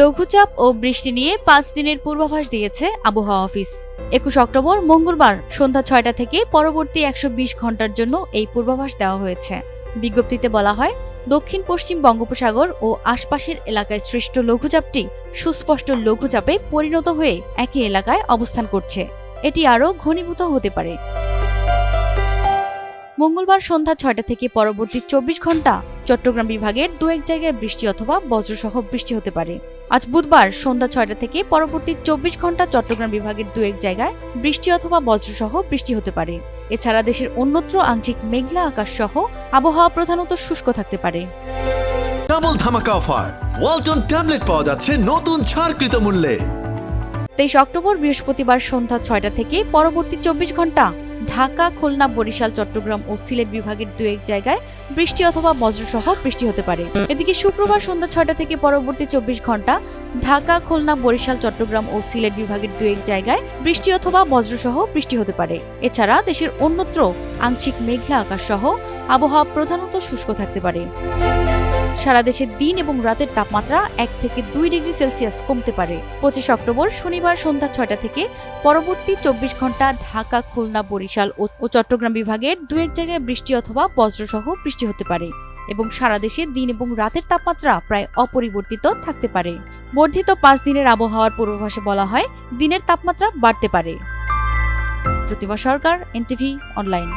লঘুচাপ ও বৃষ্টি নিয়ে পাঁচ দিনের পূর্বাভাস দিয়েছে আবহাওয়া অফিস। একুশ অক্টোবর, মঙ্গলবার সন্ধ্যা ছয়টা থেকে পরবর্তী একশো বিশ ঘণ্টার জন্য এই পূর্বাভাস দেওয়া হয়েছে। বিজ্ঞপ্তিতে বলা হয়, দক্ষিণ পশ্চিম বঙ্গোপসাগর ও আশপাশের এলাকায় সৃষ্ট লঘুচাপটি সুস্পষ্ট লঘুচাপে পরিণত হয়ে একই এলাকায় অবস্থান করছে। এটি আরও ঘনীভূত হতে পারে। মঙ্গলবার সন্ধ্যা ছয়টা থেকে পরবর্তী চব্বিশ ঘণ্টা চট্টগ্রাম বিভাগের দু এক জায়গায় বৃষ্টি অথবা বজ্রসহ বৃষ্টি হতে পারে। আজ বুধবার সন্ধ্যা ছয়টা থেকে পরবর্তী চব্বিশ ঘণ্টা চট্টগ্রাম বিভাগের দু এক জায়গায় বৃষ্টি অথবা বজ্রসহ বৃষ্টি হতে পারে। এছাড়া দেশের অন্যত্র আংশিক মেঘলা আকাশ সহ আবহাওয়া প্রধানত শুষ্ক থাকতে পারে। ডাবল ধামাকা অফার। ওয়ালটন ট্যাবলেট পাওয়া যাচ্ছে নতুন ছাড়কৃত মূল্যে। তেইশ অক্টোবর বৃহস্পতিবার সন্ধ্যা ছয়টা থেকে পরবর্তী চব্বিশ ঘণ্টা ঢাকা, খুলনা, বরিশাল, চট্টগ্রাম ও সিলেট বিভাগের দু এক জায়গায় বৃষ্টি অথবা বজ্রসহ বৃষ্টি হতে পারে। এদিকে শুক্রবার সন্ধ্যা ছয়টা থেকে পরবর্তী চব্বিশ ঘণ্টা ঢাকা, খুলনা, বরিশাল, চট্টগ্রাম ও সিলেট বিভাগের দু এক জায়গায় বৃষ্টি অথবা বজ্রসহ বৃষ্টি হতে পারে। এছাড়া দেশের অন্যত্র আংশিক মেঘলা আকাশ সহ আবহাওয়া প্রধানত শুষ্ক থাকতে পারে। সারা দেশে দিন এবং রাতের তাপমাত্রা এক থেকে দুই ডিগ্রি সেলসিয়াস কমতে পারে। পঁচিশ অক্টোবর শনিবার সন্ধ্যা ছয়টা থেকে পরবর্তী চব্বিশ ঘণ্টা ঢাকা, খুলনা, বরিশাল ও চট্টগ্রাম বিভাগের দু এক জায়গায় বৃষ্টি অথবা বজ্রসহ বৃষ্টি হতে পারে এবং সারা দেশে দিন এবং রাতের তাপমাত্রা প্রায় অপরিবর্তিত থাকতে পারে। বর্ধিত পাঁচ দিনের আবহাওয়ার পূর্বাভাসে বলা হয়, দিনের তাপমাত্রা বাড়তে পারে। Pratima Sarkar, NTV, online.